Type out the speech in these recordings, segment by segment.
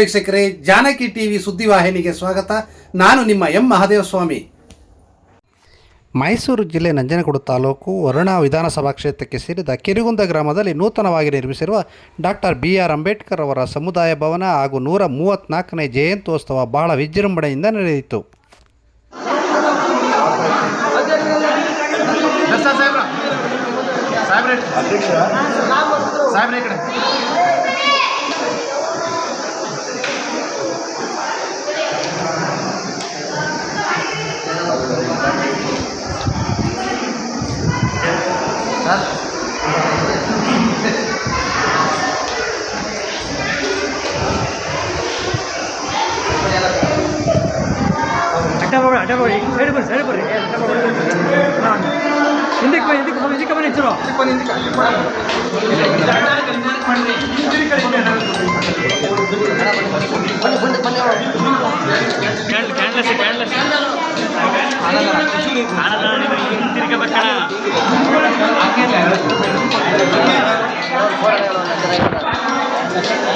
ವೀಕ್ಷಕರೇ ಜಾನಕಿ ಟಿವಿ ಸುದ್ದಿವಾಹಿನಿಗೆ ಸ್ವಾಗತ. ನಾನು ನಿಮ್ಮ ಎಂ ಮಹಾದೇವಸ್ವಾಮಿ. ಮೈಸೂರು ಜಿಲ್ಲೆ ನಂಜನಗೂಡು ತಾಲೂಕು ವರುಣ ವಿಧಾನಸಭಾ ಕ್ಷೇತ್ರಕ್ಕೆ ಸೇರಿದ ಕೆರಿಗುಂದ ಗ್ರಾಮದಲ್ಲಿ ನೂತನವಾಗಿ ನಿರ್ಮಿಸಿರುವ ಡಾಕ್ಟರ್ ಬಿ ಆರ್ ಅಂಬೇಡ್ಕರ್ ಅವರ ಸಮುದಾಯ ಭವನ ಹಾಗೂ ನೂರ ಮೂವತ್ತ್ನಾಲ್ಕನೇ ಜಯಂತ್ಯೋತ್ಸವ ಬಹಳ ವಿಜೃಂಭಣೆಯಿಂದ ನಡೆಯಿತು. ಸಾಹೇಬ್ರೆ. ಕ್ಯಾಂಡ್ಲೆಸ್ ಕ್ಯಾಂಡ್ಲಸ್ ತಿರ್ಗಬೇಕಣ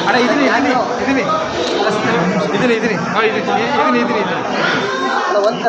ಅಣ್ಣ ಇದೀನಿ ಇದೀನಿ ಇದೀನಿ ಇದೀನಿ ಇದೀನಿ ಇದೀನಿ ಇದೀನಿ ಇದೀನಿ ಒಂದು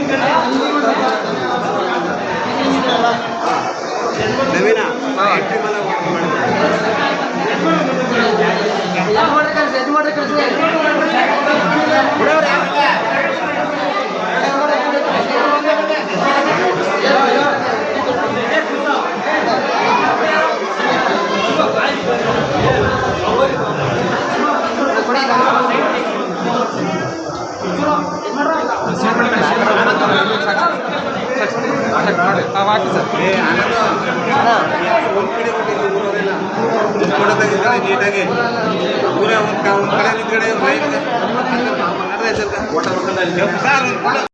ಹಾಕಿ ಸರ್. ನೀಟಾಗಿ. ಪೂರ ಒಂದು ಒಂದು ಕಡೆ ನಿಂತ್ಕಡೆ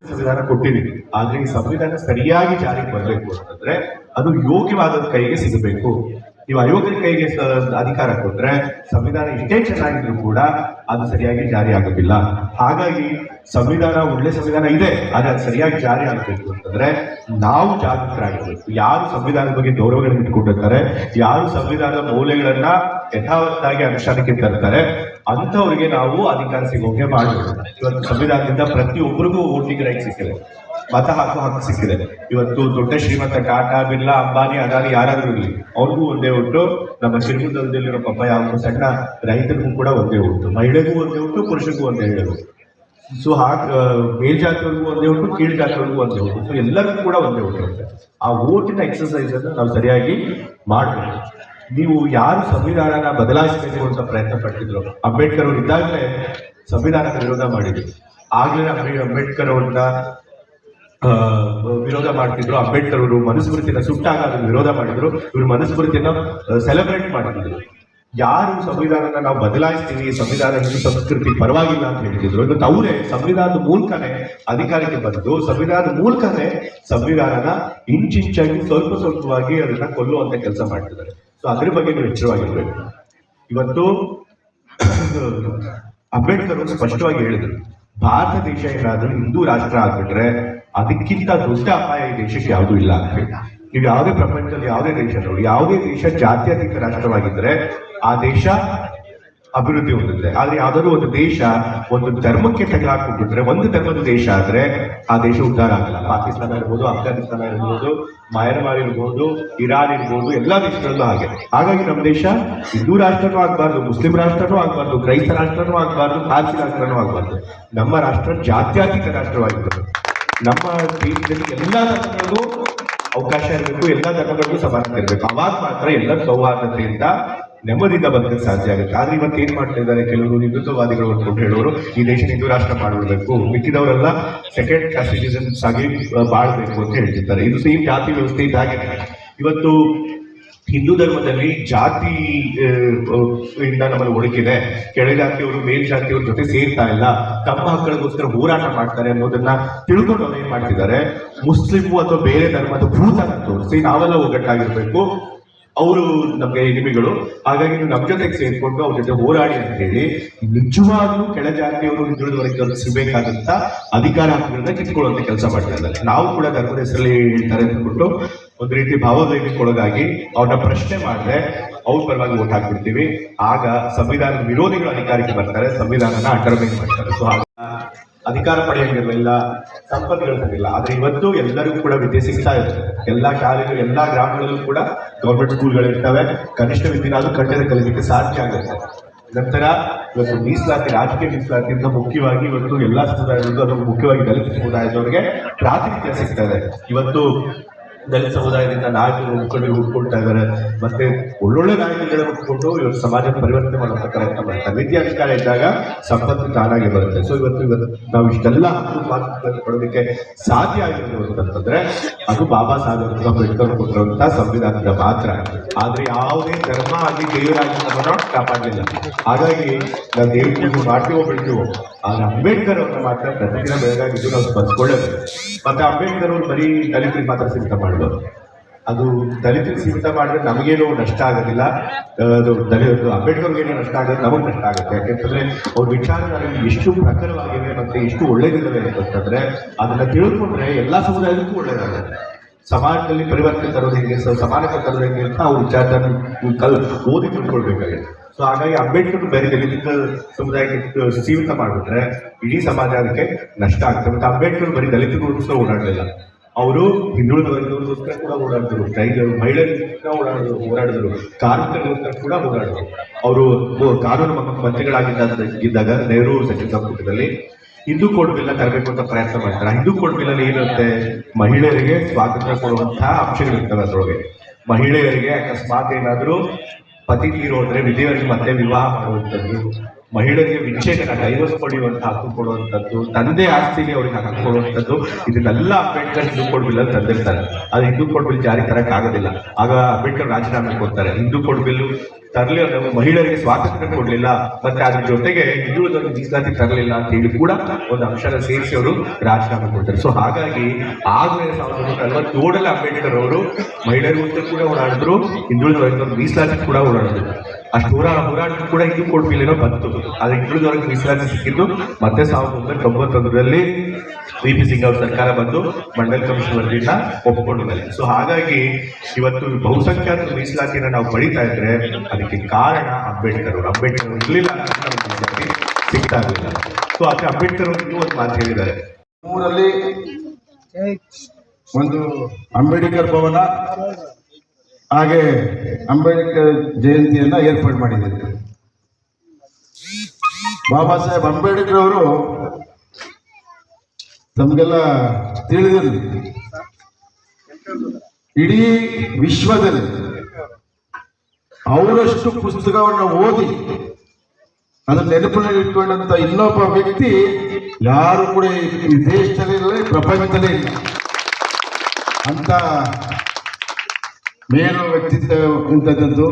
ಸಂವಿಧಾನ ಕೊಟ್ಟಿದ್ದೀವಿ ಆದ್ರೆ ಈ ಸಂವಿಧಾನ ಸರಿಯಾಗಿ ಜಾರಿಗೆ ಬರಬೇಕು ಅಂತಂದ್ರೆ ಅದು ಯೋಗ್ಯವಾದ ಕೈಗೆ ಸಿಗಬೇಕು. ನೀವು ಅಯೋಗ್ಯ ಕೈಗೆ ಅಧಿಕಾರ ಕೊಟ್ರೆ ಸಂವಿಧಾನ ಎಷ್ಟೇ ಚೆನ್ನಾಗಿದ್ರು ಕೂಡ ಅದು ಸರಿಯಾಗಿ ಜಾರಿ ಆಗೋದಿಲ್ಲ. ಹಾಗಾಗಿ ಸಂವಿಧಾನ, ಒಳ್ಳೆ ಸಂವಿಧಾನ ಇದೆ, ಆದರೆ ಅದು ಸರಿಯಾಗಿ ಜಾರಿ ಆಗಬೇಕು ಅಂತಂದ್ರೆ ನಾವು ಜಾಗೃತರಾಗಿರ್ಬೇಕು. ಯಾರು ಸಂವಿಧಾನದ ಬಗ್ಗೆ ಗೌರವಗಳನ್ನು ಇಟ್ಕೊಂಡಿರ್ತಾರೆ, ಯಾರು ಸಂವಿಧಾನದ ಮೌಲ್ಯಗಳನ್ನ ಯಥಾವತ್ತಾಗಿ ಅನುಷ್ಠಾನಕ್ಕೆ ತರ್ತಾರೆ, ಅಂಥವ್ರಿಗೆ ನಾವು ಅಧಿಕಾರ ಸಿಗೋಕೆ ಮಾಡಬೇಕು. ಇವತ್ತು ಸಂವಿಧಾನದಿಂದ ಪ್ರತಿಯೊಬ್ಬರಿಗೂ ವೋಟಿಂಗ್ ರೈಟ್ ಸಿಕ್ಕಿದೆ, ಮತ ಹಾಕುವ ಹಕ್ಕು ಸಿಕ್ಕಿದೆ. ಇವತ್ತು ದೊಡ್ಡ ಶ್ರೀಮಂತ ಟಾಟಾ, ಬಿರ್ಲಾ, ಅಂಬಾನಿ, ಅದಾನಿ ಯಾರಾದ್ರೂ ಇರಲಿ, ಅವ್ರಿಗೂ ಒಂದೇ ಉಂಟು ನಮ್ಮ ಶ್ರೀಮಂತದಲ್ಲಿರೋ ಪಾಪ ಯಾವ ಸಣ್ಣ ರೈತರಿಗೂ ಕೂಡ ಒಂದೇ ಉಂಟು ಮಹಿಳೆಗೂ ಒಂದೇ ಉಂಟು ಪುರುಷಕ್ಕೂ ಒಂದೇ ಉಂಟು ಸೊ ಹಾಗ ಮೇಲ್ಜಾತಿಯವ್ರಿಗೂ ಒಂದೇ ಉಂಟು ಕೀಳ್ ಜಾತಿಯವ್ರಿಗೂ ಒಂದೇ ಉಂಟು ಸೊ ಎಲ್ಲರಿಗೂ ಕೂಡ ಒಂದೇ ಹುಟ್ಟಿರುತ್ತೆ ಆ ಓಟಿನ ಎಕ್ಸಸೈಸ್ ಅನ್ನು ನಾವು ಸರಿಯಾಗಿ ಮಾಡಬೇಕು. ನೀವು ಯಾರು ಸಂವಿಧಾನನ ಬದಲಾಯಿಸಬೇಕು ಅಂತ ಪ್ರಯತ್ನ ಪಡ್ತಿದ್ರು ಅಂಬೇಡ್ಕರ್ ಅವರು ಇದ್ದಾಗಲೇ ಸಂವಿಧಾನದ ವಿರೋಧ ಮಾಡಿದ್ರು. ಆಗ್ಲೇ ಅಂಬೇ- ಅಂಬೇಡ್ಕರ್ ಅವ್ರನ್ನ ವಿರೋಧ ಮಾಡ್ತಿದ್ರು. ಅಂಬೇಡ್ಕರ್ ಅವರು ಮನುಸ್ಮೃತಿನ ಸುಟ್ಟಾಗ ಅದನ್ನು ವಿರೋಧ ಮಾಡಿದ್ರು. ಇವರು ಮನುಸ್ಮೃತಿಯನ್ನ ಸೆಲೆಬ್ರೇಟ್ ಮಾಡ್ತಿದ್ರು. ಯಾರು ಸಂವಿಧಾನನ ನಾವು ಬದಲಾಯಿಸ್ತೀವಿ ಸಂವಿಧಾನ ಸಂಸ್ಕೃತಿ ಪರವಾಗಿಲ್ಲ ಅಂತ ಹೇಳ್ತಿದ್ರು ಇವತ್ತು ಅವರೇ ಸಂವಿಧಾನದ ಮೂಲಕನೇ ಅಧಿಕಾರಕ್ಕೆ ಬಂದು, ಸಂವಿಧಾನದ ಮೂಲಕನೇ ಸಂವಿಧಾನನ ಇಂಚಿಂಚಾಗಿ ಸ್ವಲ್ಪ ಸ್ವಲ್ಪವಾಗಿ ಅದನ್ನ ಕೊಲ್ಲುವಂತ ಕೆಲಸ ಮಾಡ್ತಿದ್ದಾರೆ. ಸೊ ಅದ್ರ ಬಗ್ಗೆ ನೀವು ಎಚ್ಚರವಾಗಿರ್ಬೇಕು. ಇವತ್ತು ಅಂಬೇಡ್ಕರ್ ಸ್ಪಷ್ಟವಾಗಿ ಹೇಳಿದ್ರು, ಭಾರತ ದೇಶ ಏನಾದ್ರೂ ಹಿಂದೂ ರಾಷ್ಟ್ರ ಆಗ್ಬಿಟ್ರೆ ಅದಕ್ಕಿಂತ ದೊಡ್ಡ ಅಪಾಯ ಈ ದೇಶಕ್ಕೆ ಯಾವುದೂ ಇಲ್ಲ ಅಂತ ಹೇಳಿ. ನೀವು ಯಾವುದೇ ಪ್ರಪಂಚದಲ್ಲಿ ಯಾವುದೇ ದೇಶ ನೋಡಿ, ಯಾವುದೇ ದೇಶ ಜಾತ್ಯತೀತ ರಾಷ್ಟ್ರವಾಗಿದ್ದರೆ ಆ ದೇಶ ಅಭಿವೃದ್ಧಿ ಹೊಂದುತ್ತೆ. ಆದ್ರೆ ಯಾವ್ದಾದ್ರು ಒಂದು ದೇಶ ಒಂದು ಧರ್ಮಕ್ಕೆ ತಗಲಾಕೊಂಡ್ಬಿಟ್ರೆ ಒಂದು ಧರ್ಮದ ದೇಶ ಆದ್ರೆ ಆ ದೇಶ ಉದ್ಧಾರ ಆಗಲ್ಲ. ಪಾಕಿಸ್ತಾನ ಇರ್ಬೋದು ಅಫ್ಘಾನಿಸ್ತಾನ ಇರ್ಬೋದು, ಮಯನ್ಮಾರ್ ಇರ್ಬೋದು, ಇರಾನ್ ಇರ್ಬೋದು, ಎಲ್ಲಾ ದೇಶಗಳಲ್ಲೂ ಹಾಗೆ. ಹಾಗಾಗಿ ನಮ್ಮ ದೇಶ ಹಿಂದೂ ರಾಷ್ಟ್ರನೂ ಆಗ್ಬಾರ್ದು, ಮುಸ್ಲಿಂ ರಾಷ್ಟ್ರನೂ ಆಗ್ಬಾರ್ದು, ಕ್ರೈಸ್ತ ರಾಷ್ಟ್ರನೂ ಆಗ್ಬಾರ್ದು, ಪಾರ್ಸಿ ರಾಷ್ಟ್ರನೂ ಆಗ್ಬಾರ್ದು. ನಮ್ಮ ರಾಷ್ಟ್ರ ಜಾತ್ಯಾತೀತ ರಾಷ್ಟ್ರವಾಗಿರ್ಬೇಕು ನಮ್ಮ ದೇಶದಲ್ಲಿ ಎಲ್ಲ ಧರ್ಮಗಳಿಗೂ ಅವಕಾಶ ಇರಬೇಕು, ಎಲ್ಲ ಧರ್ಮಗಳಿಗೂ ಸಮಾನತೆ ಇರಬೇಕು. ಅವಾಗ ಮಾತ್ರ ಎಲ್ಲ ಸೌಹಾರ್ದತೆಯಿಂದ ನೆಮ್ಮದಿಯಿಂದ ಬದುಕಕ್ಕೆ ಸಾಧ್ಯ ಆಗುತ್ತೆ. ಆದ್ರೆ ಇವತ್ತು ಏನ್ ಮಾಡ್ತಾ ಇದ್ದಾರೆ ಕೆಲವರು? ಹಿಂದುತ್ವವಾದಿಗಳು ಅಂದ್ಕೊಂಡು ಹೇಳೋರು, ಈ ದೇಶ ಹಿಂದೂ ರಾಷ್ಟ್ರ ಮಾಡಿಬಿಡ್ಬೇಕು. ಮಿಕ್ಕಿದವರೆಲ್ಲ ಸೆಕೆಂಡ್ ಕ್ಲಾಸ್ ಸಿಟಿಸನ್ಸ್ ಆಗಿ ಬಾಳ್ಬೇಕು ಅಂತ ಹೇಳ್ತಿದ್ದಾರೆ ಇದು ಸೇಮ್ ಜಾತಿ ವ್ಯವಸ್ಥೆ ಇದಾಗಿದೆ. ಇವತ್ತು ಹಿಂದೂ ಧರ್ಮದಲ್ಲಿ ಜಾತಿ ಇಂದ ನಮ್ಮಲ್ಲಿ ಇಂದ ಕೆಳ ಜಾತಿಯವರು ಮೇಲ್ ಜಾತಿಯವ್ರ ಜೊತೆ ಸೇರ್ತಾ ಇಲ್ಲ. ತಮ್ಮ ಹಕ್ಕಳಿಗೋಸ್ಕರ ಹೋರಾಟ ಮಾಡ್ತಾರೆ ಅನ್ನೋದನ್ನ ತಿಳ್ಕೊಂಡು ಅವ್ರು ಏನ್ ಮಾಡ್ತಿದ್ದಾರೆ? ಮುಸ್ಲಿಮು ಅಥವಾ ಬೇರೆ ಧರ್ಮದ ಭೂತನ ತೋರಿಸಿ ನಾವೆಲ್ಲ ಒಗ್ಗಟ್ಟಾಗಿರ್ಬೇಕು. ಅವರು ನಮಗೆ ಎನಿಮಿಗಳು ಹಾಗಾಗಿ ನೀವು ನಮ್ಮ ಜೊತೆಗೆ ಸೇರಿಕೊಂಡು ಅವ್ರ ಜೊತೆ ಹೋರಾಡಿ ಅಂತ ಹೇಳಿ ನಿಜವಾಗ್ಲೂ ಕೆಳ ಜಾತಿಯವರು ವರ್ಗದವರು ಸಿಗಬೇಕಾದಂತ ಅಧಿಕಾರ ಹಕ್ಕುಗಳನ್ನ ಕಿತ್ಕೊಳ್ಳುವಂತ ಕೆಲಸ ಮಾಡ್ತಾ ಇದ್ದಾರೆ. ನಾವು ಕೂಡ ಧರ್ಮದ ಹೆಸರಲ್ಲಿ ಹೇಳ್ತಾರೆ ಅಂದ್ಬಿಟ್ಟು ಒಂದು ರೀತಿ ಭಾವೋದ್ವೇಗಕ್ಕೊಳಗಾಗಿ ಅವ್ರನ್ನ ಪ್ರಶ್ನೆ ಮಾಡಿದ್ರೆ ಅವ್ರ ಪರವಾಗಿ ಓಟ್ ಹಾಕ್ಬಿಡ್ತೀವಿ. ಆಗ ಸಂವಿಧಾನದ ವಿರೋಧಿಗಳು ಅಧಿಕಾರಕ್ಕೆ ಬರ್ತಾರೆ, ಸಂವಿಧಾನನ ಅಂಡರ್ಮೈನ್ ಮಾಡ್ತಾರೆ. ಸೊ ಅಧಿಕಾರ ಪಡೆಯಂಗಿರಲಿಲ್ಲ ಸಂಪರ್ಕಗಳಿರಲಿಲ್ಲ ಆದರೆ ಇವತ್ತು ಎಲ್ಲರಿಗೂ ಕೂಡ ವಿದ್ಯೆ ಸಿಗ್ತಾ ಇದೆ. ಎಲ್ಲಾ ಶಾಲೆಗಳು, ಎಲ್ಲಾ ಗ್ರಾಮಗಳಲ್ಲೂ ಕೂಡ ಗೌರ್ಮೆಂಟ್ ಸ್ಕೂಲ್ಗಳು ಇರ್ತವೆ. ಕನಿಷ್ಠ ವಿದ್ಯೆನಾದ್ರೂ ಕಟ್ಟಡ ಕಲಿಲಿಕ್ಕೆ ಸಾಧ್ಯ ಆಗುತ್ತೆ. ನಂತರ ಇವತ್ತು ಮೀಸಲಾತಿ, ರಾಜಕೀಯ ಮೀಸಲಾತಿಯಿಂದ ಮುಖ್ಯವಾಗಿ ಇವತ್ತು ಎಲ್ಲ ಸಮುದಾಯದಲ್ಲೂ ಅದನ್ನು ಮುಖ್ಯವಾಗಿ ದಲಿತ ಸಮುದಾಯದವರಿಗೆ ಪ್ರಾತಿನಿಧ್ಯ ಸಿಗ್ತಾ ಇದೆ. ಇವತ್ತು ದಲಿತ ಸಮುದಾಯದಿಂದ ನಾಯಕರು ಮುಖಂಡರು ಹುಡ್ಕೊಳ್ತಾ ಇದ್ದಾರೆ. ಮತ್ತೆ ಒಳ್ಳೊಳ್ಳೆ ನಾಯಕರುಗಳು ಹುಡ್ಕೊಂಡು ಇವತ್ತು ಸಮಾಜ ಪರಿವರ್ತನೆ ಮಾಡುವಂತ ಪ್ರಯತ್ನ ಮಾಡ್ತಾರೆ. ವಿದ್ಯಾಧಿಕಾರ ಇದ್ದಾಗ ಸಂಪತ್ತು ತಾನಾಗಿ ಬರುತ್ತೆ. ಸೊ ಇವತ್ತು ಇವತ್ತು ನಾವು ಇಷ್ಟೆಲ್ಲ ಹಕ್ಕು ಪಡೋದಕ್ಕೆ ಸಾಧ್ಯ ಆಗಿರೋದು ಅಂತಂದ್ರೆ ಅದು ಬಾಬಾ ಸಾಹೇಬ್ ಅಂಬೇಡ್ಕರ್ ಕೊಟ್ಟಿರುವಂತ ಸಂವಿಧಾನದ ಮಾತ್ರ. ಆದ್ರೆ ಯಾವುದೇ ಧರ್ಮ ಆಗಿ ದೇವರಾಗಿ ನಮ್ಮನ್ನು ಕಾಪಾಡಲಿಲ್ಲ. ಹಾಗಾಗಿ ನಾವು ದೇವ್ರಿಗೆ ಮಾಡ್ತೀವೋ ಬಿಡ್ತೀವೋ ಆದ್ರೆ ಅಂಬೇಡ್ಕರ್ ಅವ್ರನ್ನ ಮಾತ್ರ ಪ್ರತಿದಿನ ಬೆಳಗಾಗಿದ್ದು ನಾವು ಬದುಕೊಳ್ಳೋದು. ಮತ್ತೆ ಅಂಬೇಡ್ಕರ್ ಅವ್ರು ಬರೀ ದಲಿತರಿಗೆ ಮಾತ್ರ ಸೀಮಿತ ಮಾಡಿದ್ರು ಅದು ದಲಿತರಿಗೆ ಸೀಮಿತ ಮಾಡಿದ್ರೆ ನಮಗೇನು ನಷ್ಟ ಆಗೋದಿಲ್ಲ. ಅದು ದಲಿತ ಏನೋ ನಷ್ಟ ಆಗೋದು ನಮಗೆ ನಷ್ಟ ಆಗುತ್ತೆ. ಯಾಕೆಂತಂದ್ರೆ ಅವ್ರ ವಿಚಾರಗಳಲ್ಲಿ ಎಷ್ಟು ಪ್ರಖರವಾಗಿವೆ ಮತ್ತೆ ಎಷ್ಟು ಒಳ್ಳೇದಿದ್ದಾವೆ ಅಂತಂದ್ರೆ ಅದನ್ನ ತಿಳ್ಕೊಂಡ್ರೆ ಎಲ್ಲಾ ಸಮುದಾಯಕ್ಕೂ ಒಳ್ಳೇದಾಗುತ್ತೆ. ಸಮಾಜದಲ್ಲಿ ಪರಿವರ್ತನೆ ತರೋದು ಹೇಗೆ? ಸ- ಸಮಾನತೆ ತರೋದು ಹೇಗೆ ಅಂತ ಅವ್ರ ವಿಚಾರದಲ್ಲಿ ಕಲ್ ಓದಿ ತಿಳ್ಕೊಳ್ಬೇಕಾಗಿದೆ. ಸೊ ಹಾಗಾಗಿ ಅಂಬೇಡ್ಕರ್ ಬೇರೆ ದಲಿತ ಸಮುದಾಯಕ್ಕೆ ಸೀಮಿತ ಮಾಡಿಬಿಟ್ರೆ ಇಡೀ ಸಮಾಜ ಅದಕ್ಕೆ ನಷ್ಟ ಆಗ್ತದೆ. ಮತ್ತೆ ಅಂಬೇಡ್ಕರ್ ಬರೀ ದಲಿತರಿಗೋಸ್ಕರ ಓಡಾಡಲಿಲ್ಲ ಅವರು ಹಿಂದುಳಿದ ವರ್ಗದವರಿಗೋಸ್ಕರ ಕೂಡ ಓಡಾಡಿದ್ರು ರೈತರು ಮಹಿಳೆಯರಿಗೋಸ್ಕರ ಓಡಾಡಿದ್ರು ಓಡಾಡಿದ್ರು. ಕಾರ್ಮಿಕರಿಗೋಸ್ಕರ ಕೂಡ ಓಡಾಡಿದ್ರು. ಅವರು ಕಾನೂನು ಮಂತ್ರಿಗಳಾಗಿದ್ದಾಗ ನೆಹರು ಸಚಿವ ಸಂಪುಟದಲ್ಲಿ ಹಿಂದೂ ಕೋಡ್ ಬಿಲ್ ತರಬೇಕು ಅಂತ ಪ್ರಯತ್ನ ಮಾಡ್ತಾರೆ. ಹಿಂದೂ ಕೋಡ್ ಬಿಲ್ ಅಲ್ಲಿ ಏನಿರುತ್ತೆ? ಮಹಿಳೆಯರಿಗೆ ಸ್ವಾತಂತ್ರ್ಯ ಕೊಡುವಂತಹ ಅಂಶಗಳಿರ್ತವೆ ಅದರೊಳಗೆ. ಮಹಿಳೆಯರಿಗೆ ಅಕಸ್ಮಾತ್ ಏನಾದರೂ ಪತಿ ತೀರೋದ್ರೆ ವಿಧಿಯವರಿಗೆ ಮತ್ತೆ ವಿವಾಹ ಮಾಡುವಂಥದ್ದು, ಮಹಿಳೆಯರಿಗೆ ವಿಚ್ಛೇದನ ಡೈವರ್ಸ್ ಪಡೆಯುವಂತಹ ಹಕ್ಕು ಕೊಡುವಂಥದ್ದು, ತಂದೆ ಆಸ್ತಿಗೆ ಅವರಿಗೆ ಹಕ್ಕು ಕೊಡುವಂಥದ್ದು, ಇದನ್ನೆಲ್ಲ ಅಂಬೇಡ್ಕರ್ ಹಿಂದೂ ಕೋಡ್ ಬಿಲ್ ತಂದಿರ್ತಾರೆ. ಅದು ಹಿಂದೂ ಕೋಡ್ ಬಿಲ್ ಜಾರಿ ತರಕ್ಕಾಗೋದಿಲ್ಲ. ಆಗ ಅಂಬೇಡ್ಕರ್ ರಾಜೀನಾಮೆ ಕೊಡ್ತಾರೆ. ಹಿಂದೂ ಕೋಡ್ ಬಿಲ್ ತರಲಿ ಮಹಿಳೆಯರಿಗೆ ಸ್ವಾತಂತ್ರ್ಯ ಕೊಡಲಿಲ್ಲ, ಮತ್ತೆ ಅದ್ರ ಜೊತೆಗೆ ಹಿಂದುಳಿದವರಿಗೆ ಮೀಸಲಾತಿ ತರಲಿಲ್ಲ ಅಂತ ಹೇಳಿ ಕೂಡ ಒಂದು ಅಂಶನ ಸೇರಿಸಿ ಅವರು ರಾಜೀನಾಮೆ ಕೊಡ್ತಾರೆ. ಸೊ ಹಾಗಾಗಿ ಆಗಲೇ ಸಾವಿರದ ಒಂಬೈನೂರ ನಲವತ್ತೇಳರಲ್ಲಿ ಅಂಬೇಡ್ಕರ್ ಅವರು ಮಹಿಳೆಯರಿಗೋಸ್ಕರ ಕೂಡ ಓಡಾಡಿದ್ರು ಹಿಂದುಳಿದ ವರ್ಗದವ್ರ ಮೀಸಲಾತಿ ಕೂಡ ಓಡಾಡಿದ್ರು. ಅಷ್ಟು ಹೋರಾಟ ಹೋರಾಟ ಕೂಡ ಇದು ಕೊಡ್ಬಿಲ್ಲೇನೋ ಬಿಲ್ ಬಂತು. ಆದ್ರೆ ಹಿಂದುಳಿದವರಿಗೆ ಮೀಸಲಾತಿ ಸಿಕ್ಕಿದ್ದು ಮತ್ತೆ ಸಾವಿರದ ಒಂಬೈನೂರ ತೊಂಬತ್ತೊಂದರಲ್ಲಿ ವಿ ಪಿ ಸಿಂಗ್ ಅವ್ರ ಸರ್ಕಾರ ಬಂದು ಮಂಡಲ್ ಕಮಿಷನ್ ವರದಿಯನ್ನ ಒಪ್ಪಿಕೊಂಡಿದ್ದಾರೆ. ಸೊ ಹಾಗಾಗಿ ಇವತ್ತು ಬಹುಸಂಖ್ಯಾತ ಮೀಸಲಾತಿಯನ್ನ ನಾವು ಪಡಿತಾ ಇದ್ರೆ ಅದಕ್ಕೆ ಕಾರಣ ಅಂಬೇಡ್ಕರ್ ಅವರು. ಅಂಬೇಡ್ಕರ್ ಅವರು ಇರಲಿಲ್ಲ ಸಿಗ್ತಾ ಇರಲಿಲ್ಲ. ಸೊ ಅದಕ್ಕೆ ಅಂಬೇಡ್ಕರ್ ಅವರು ಒಂದು ಮಾತು ಹೇಳಿದ್ದಾರೆ. ಊರಲ್ಲಿ ಒಂದು ಅಂಬೇಡ್ಕರ್ ಭವನ, ಹಾಗೆ ಅಂಬೇಡ್ಕರ್ ಜಯಂತಿಯನ್ನ ಏರ್ಪಾಡು ಮಾಡಿದ್ದಾರೆ. ಬಾಬಾ ಸಾಹೇಬ್ ಅಂಬೇಡ್ಕರ್ ಅವರು ತಮಗೆಲ್ಲ ತಿಳಿದಿರಲಿ ಇಡೀ ವಿಶ್ವದಲ್ಲಿ ಅವರಷ್ಟು ಪುಸ್ತಕವನ್ನು ಓದಿ ಅದನ್ನ ನೆನಪಿನಲ್ಲಿ ಇಟ್ಕೊಂಡಂತ ಇನ್ನೊಬ್ಬ ವ್ಯಕ್ತಿ ಯಾರು ಕೂಡ ಈ ದೇಶದಲ್ಲಿ ಪ್ರಪಂಚದಲ್ಲೇ ಇಲ್ಲ. ಅಂತ ಮೇಲು ವ್ಯಕ್ತಿತ್ವ ಇಂಥದ್ದು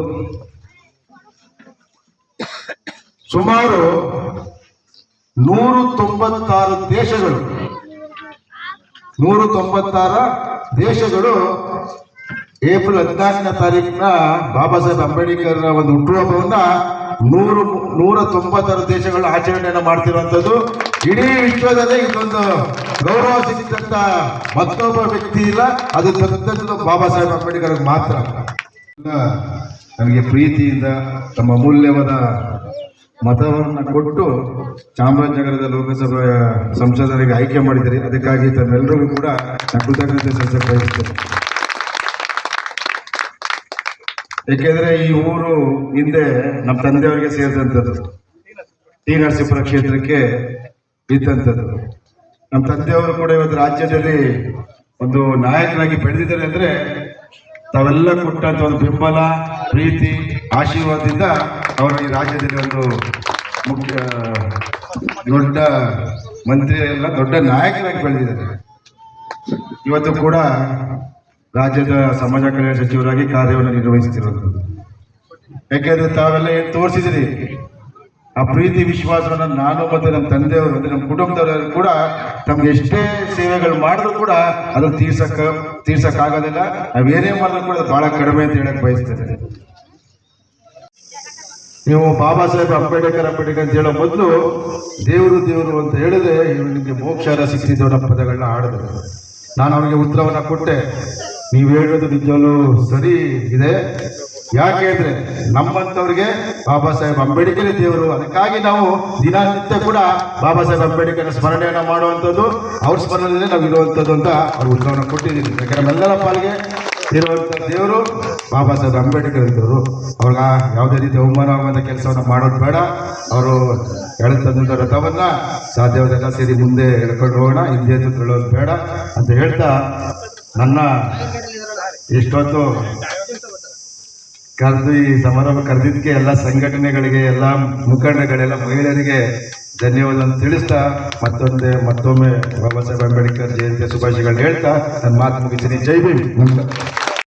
ಸುಮಾರು ನೂರು ತೊಂಬತ್ತಾರು ದೇಶಗಳು ನೂರು ತೊಂಬತ್ತಾರ ದೇಶಗಳು ಏಪ್ರಿಲ್ ಹದಿನಾಲ್ಕನೇ ತಾರೀಕಿನ ಬಾಬಾ ಸಾಹೇಬ್ ಅಂಬೇಡ್ಕರ್ ಒಂದು ಹುಟ್ಟುಹಬ್ಬವನ್ನ ನೂರು ನೂರ ತೊಂಬತ್ತಾರು ದೇಶಗಳು ಆಚರಣೆಯನ್ನು ಮಾಡ್ತಿರುವಂಥದ್ದು. ಇಡೀ ವಿಶ್ವದಲ್ಲೇ ಇದೊಂದು ಗೌರವ ಸಿಕ್ಕಿದಂತ ಮತ್ತೊಬ್ಬ ವ್ಯಕ್ತಿ ಇಲ್ಲ. ಅದು ತಂದದ್ದು ಬಾಬಾ ಸಾಹೇಬ್ ಅಂಬೇಡ್ಕರ್ ಮಾತ್ರ ನನಗೆ ಪ್ರೀತಿಯಿಂದ ತಮ್ಮ ಅಮೂಲ್ಯವಾದ ಮತವನ್ನು ಕೊಟ್ಟು ಚಾಮರಾಜನಗರದ ಲೋಕಸಭೆಯ ಸಂಸದರಿಗೆ ಆಯ್ಕೆ ಮಾಡಿದ್ದೀರಿ ಅದಕ್ಕಾಗಿ ತಮ್ಮೆಲ್ಲರಿಗೂ ಕೂಡ ಕೃತಜ್ಞತೆ ಸಲ್ಲಿಸುತ್ತೇನೆ ಏಕೆಂದ್ರೆ ಈ ಊರು ಹಿಂದೆ ನಮ್ಮ ತಂದೆಯವರಿಗೆ ಸೇರಿದಂಥದ್ದು, ಟಿ ನರಸೀಪುರ ಕ್ಷೇತ್ರಕ್ಕೆ ಬಿದ್ದಂಥದ್ದು. ನಮ್ಮ ತಂದೆಯವರು ಕೂಡ ಇವತ್ತು ರಾಜ್ಯದಲ್ಲಿ ಒಂದು ನಾಯಕನಾಗಿ ಬೆಳೆದಿದ್ದಾರೆ ಅಂದ್ರೆ ತಾವೆಲ್ಲ ಕೊಟ್ಟಂತ ಒಂದು ಬೆಂಬಲ, ಪ್ರೀತಿ, ಆಶೀರ್ವಾದದಿಂದ ಅವರು ಈ ರಾಜ್ಯದಲ್ಲಿ ಒಂದು ಮುಖ್ಯ ದೊಡ್ಡ ಮಂತ್ರಿ ಎಲ್ಲ ದೊಡ್ಡ ನಾಯಕರಾಗಿ ಬೆಳೆದಿದ್ದಾರೆ. ಇವತ್ತು ಕೂಡ ರಾಜ್ಯದ ಸಮಾಜ ಕಲ್ಯಾಣ ಸಚಿವರಾಗಿ ಕಾರ್ಯವನ್ನು ನಿರ್ವಹಿಸುತ್ತಿರೋದು ಯಾಕೆಂದ್ರೆ ತಾವೆಲ್ಲ ಏನು ತೋರಿಸಿದಿರಿ ಆ ಪ್ರೀತಿ ವಿಶ್ವಾಸವನ್ನು ನಾನು ಮತ್ತು ನಮ್ಮ ತಂದೆಯವರು ಮತ್ತು ನಮ್ಮ ಕುಟುಂಬದವರು ಕೂಡ ತಮ್ಗೆ ಎಷ್ಟೇ ಸೇವೆಗಳು ಮಾಡಿದ್ರು ಕೂಡ ಅದನ್ನು ತೀರ್ಸಕ್ಕ, ತೀರ್ಸಕ್ಕಾಗೋದಿಲ್ಲ. ನಾವೇನೇ ಮಾಡಿದ್ರು ಕೂಡ ಅದು ಬಹಳ ಕಡಿಮೆ ಅಂತ ಹೇಳಕ್ ಬಯಸ್ತೇನೆ ನೀವು ಬಾಬಾ ಸಾಹೇಬ್ ಅಂಬೇಡ್ಕರ್ ಅಂಬೇಡ್ಕರ್ ಅಂತ ಹೇಳೋ ಮೊದಲು ದೇವರು ದೇವರು ಅಂತ ಹೇಳಿದ್ರೆ ಇವರು ನಿಮಗೆ ಮೋಕ್ಷಾರ ಸಿಕ್ತಿದ್ದೋ ಅನ್ನೋ ಪದಗಳನ್ನ ಆಡಿದ್ರು ನಾನು ಅವರಿಗೆ ಉತ್ತರವನ್ನು ಕೊಟ್ಟೆ. ನೀವು ಹೇಳೋದು ನಿಜವಲ್ಲೂ ಸರಿ ಇದೆ. ಯಾಕೆ ಅಂದರೆ ನಮ್ಮಂಥವ್ರಿಗೆ ಬಾಬಾ ಸಾಹೇಬ್ ಅಂಬೇಡ್ಕರ್ ದೇವರು. ಅದಕ್ಕಾಗಿ ನಾವು ದಿನನಿತ್ಯ ಕೂಡ ಬಾಬಾ ಸಾಹೇಬ್ ಅಂಬೇಡ್ಕರ್ ಸ್ಮರಣೆಯನ್ನು ಮಾಡುವಂಥದ್ದು, ಅವ್ರ ಸ್ಮರಣೆಯಲ್ಲೇ ನಾವು ಇರುವಂಥದ್ದು ಅಂತ ಅವ್ರ ಉತ್ತರವನ್ನು ಕೊಟ್ಟಿದ್ದೀನಿ ಯಾಕಂದ್ರೆ ನಮ್ಮೆಲ್ಲರ ಪಾಲಿಗೆ ಇರುವಂಥ ದೇವರು, ಬಾಬಾ ಸಾಹೇಬ್ ಅಂಬೇಡ್ಕರ್ ಇದ್ದವರು ಅವ್ರಿಗೆ ಯಾವುದೇ ರೀತಿ ಅವಮಾನ ಆಗುವಂಥ ಕೆಲಸವನ್ನು ಮಾಡೋದು ಬೇಡ. ಅವರು ಎಳೆತಂದಂಥ ರಥವನ್ನ ಸಾಧ್ಯವಾದೆಲ್ಲ ಸೇರಿ ಮುಂದೆ ಎಳ್ಕೊಂಡು ಹೋಗೋಣ, ಹಿಂದೆ ತಿಳೋದು ಬೇಡ ಅಂತ ಹೇಳ್ತಾ ನನ್ನ ಇಷ್ಟೊತ್ತು ಕರೆದು ಈ ಸಮಾರಂಭ ಕರೆದಿದ್ದಕ್ಕೆ ಎಲ್ಲ ಸಂಘಟನೆಗಳಿಗೆ, ಎಲ್ಲ ಮುಖಂಡಗಳೆಲ್ಲ ಮಹಿಳೆಯರಿಗೆ ಧನ್ಯವಾದ ಅಂತ ತಿಳಿಸ್ತಾ ಮತ್ತೊಂದೆ ಮತ್ತೊಮ್ಮೆ ಬಾಬಾ ಸಾಹೇಬ್ ಅಂಬೇಡ್ಕರ್ ಜಯಂತಿ ಶುಭಾಶಯಗಳು ಹೇಳ್ತಾ ನನ್ನ ಮಾತು ಮುಗಿಸ್ತೀನಿ. ಜೈ ಭೀಮ್. ನಮಸ್ಕಾರ.